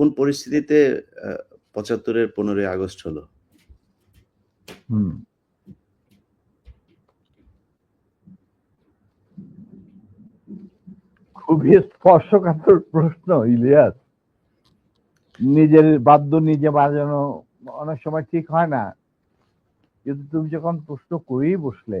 কোন পরিস্থিতিতে পঁচাত্তরের পনেরোই আগস্ট হলো? খুবই স্পর্শকাতর প্রশ্ন, ইলিয়াস। নিজের বাদ্য নিজে বাজানো অনেক সময় ঠিক হয় না। কিন্তু তুমি যখন প্রশ্ন করেই বসলে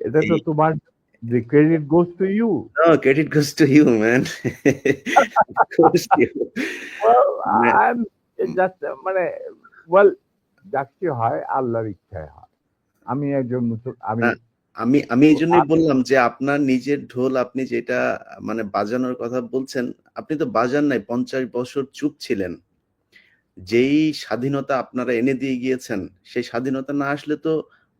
এটা তো তোমার the credit goes to you No, credit goes to you, man. goes to you. well মানে- I'm just মানে well হয় আল্লাহর ইচ্ছায় হয় আমি একজন আমি আমি আমি এই জন্যই বললাম যে আপনার নিজের ঢোল আপনি যেটা মানে বাজানোর কথা বলছেন আপনি তো বাজান নাই পঞ্চাশ বছর চুপ ছিলেন যেই স্বাধীনতা আপনারা এনে দিয়ে গিয়েছেন সেই স্বাধীনতা না আসলে তো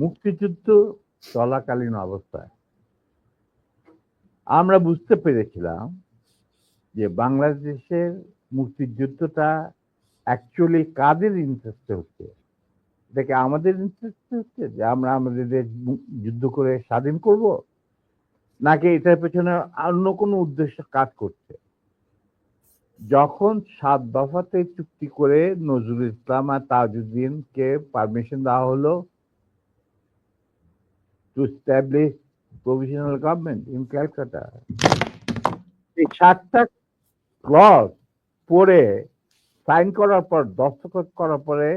মুক্তিযুদ্ধ চলাকালীন অবস্থায়। আমরা বুঝতে পেরেছিলাম যে বাংলাদেশের মুক্তিযুদ্ধটা অ্যাকচুয়ালি কাদের ইন্টারেস্টে হচ্ছে? দেখে আমাদের ইন্টারেস্টে হচ্ছে যে আমরা আমাদের দেশ যুদ্ধ করে স্বাধীন করব? নাকি এটার পেছনে অন্য কোনো উদ্দেশ্য কাজ করছে? যখন সাত দফাতে চুক্তি করে নজরুল ইসলাম আর তাজউদ্দিনকে পারমিশন দেওয়া হলো to establish provisional government in Calcutta এই সাতটা ক্লজ পড়ে সাইন করার পর, দস্তখত করার পরে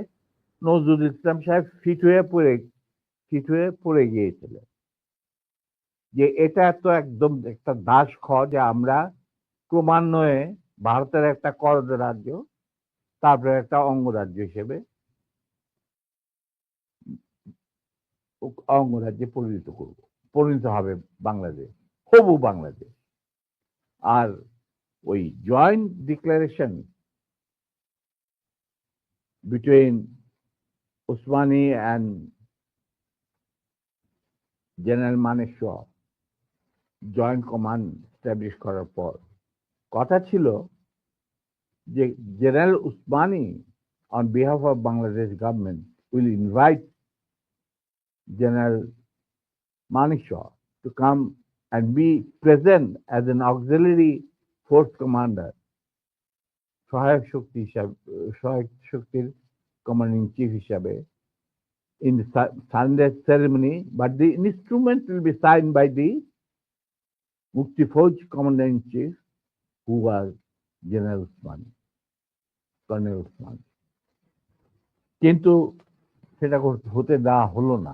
নজরুল ইসলাম সাহেব ফিট হয়ে পড়ে, ফিট হয়ে পড়ে গিয়েছিলেন। যে এটা তো একদম একটা দাস খ যে আমরা ক্রমান্বয়ে ভারতের একটা করদ রাজ্য, তারপরে একটা অঙ্গরাজ্য হিসেবে অঙ্গরাজ্যে পরিণত করব। পরিণত হবে বাংলাদেশ, হবু বাংলাদেশ। আর ওই joint declaration between Usmani and general Maneshwar joint command establish করার পর, কথা ছিল যে general Osmani on behalf of Bangladesh government will invite general Maneshwar to come and be present as an auxiliary force commander সহায়ক শক্তি হিসাবে সহায়ক শক্তির commanding chief in the su- surrender ceremony, but the instrument will be signed by the Mukti Fauj commander chief, who was General Usmani, Colonel Usmani. কিন্তু সেটা হতে দেওয়া হলো না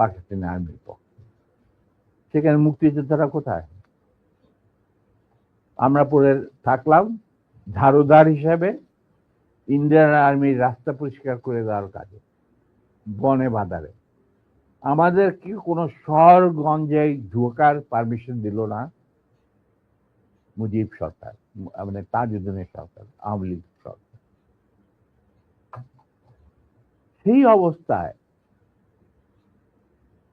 পাকিস্তানি আর্মির পক্ষে সেখানে মুক্তিযোদ্ধারা কোথায়? আমরা পরে থাকলাম, ঝাড়ুদার হিসাবে ইন্ডিয়ান আর্মির রাস্তা পরিষ্কার করে দেওয়ার কাজে, বনে বাদারে আমাদের কি কোনো শহরগঞ্জে ঢোকার পারমিশন দিল না? মুজিব সরকার মানে তাজউদ্দিনের সরকার, আওয়ামী লীগ সরকার। সেই অবস্থায়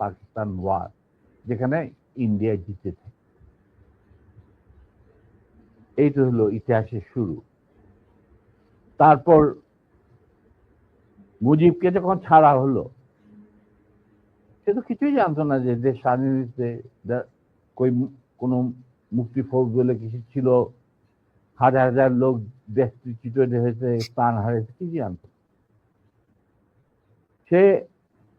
Pakistan war যেখানে ইন্ডিয়া জিতেছে এইটা হলো ইতিহাসের শুরু। তারপর মুজিবকে যখন ছাড়া হলো, সে তো কিছুই জানতো না যে দেশ স্বাধীন হয়েছে কই কোনো মুক্তি ফৌজ বলে কিছু ছিল, হাজার হাজার লোক দেশচ্যুত হয়েছে, প্রাণ হারিয়েছে কি জানতো সে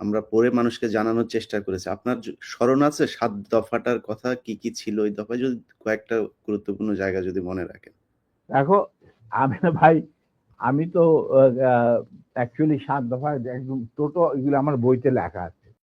আমরা পরে মানুষকে জানানোর চেষ্টা করেছি। আপনার স্মরণ আছে? সাত দফাটার কথা কি কি ছিল ওই দফায়? যদি কয়েকটা গুরুত্বপূর্ণ জায়গা যদি মনে রাখেন। দেখো, আমি না ভাই, আমি তো অ্যাকচুয়ালি সাত দফায় একদম টোটো, এগুলো আমার বইতে লেখা আছে।